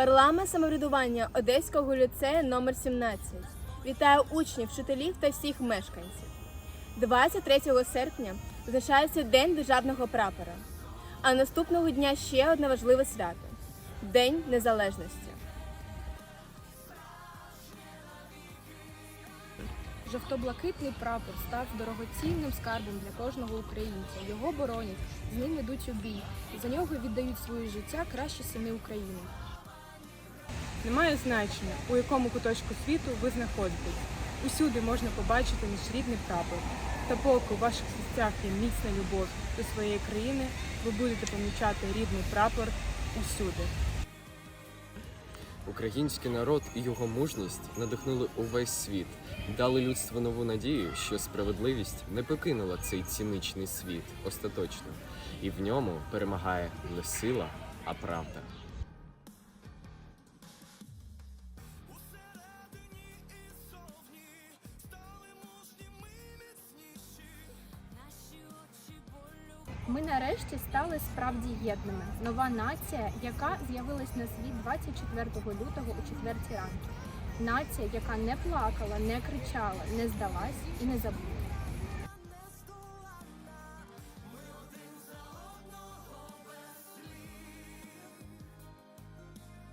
Парламент самоврядування Одеського ліцею номер 17 вітає учнів, вчителів та всіх мешканців. 23 серпня визначається День державного прапора, а наступного дня ще одне важливе свято День Незалежності. Жовто-блакитний прапор став дорогоцінним скарбом для кожного українця. Його боронять, з ним йдуть у бій. За нього віддають своє життя кращі сини України. Немає значення, у якому куточку світу ви знаходитесь. Усюди можна побачити наш рідний прапор. Та поки у ваших серцях є міцна любов до своєї країни, ви будете помічати рідний прапор усюди. Український народ і його мужність надихнули увесь світ, дали людству нову надію, що справедливість не покинула цей ціничний світ остаточно, і в ньому перемагає не сила, а правда. Ми нарешті стали справді єдними. Нова нація, яка з'явилась на світ 24 лютого о 4 ранку. Нація, яка не плакала, не кричала, не здалась і не забула.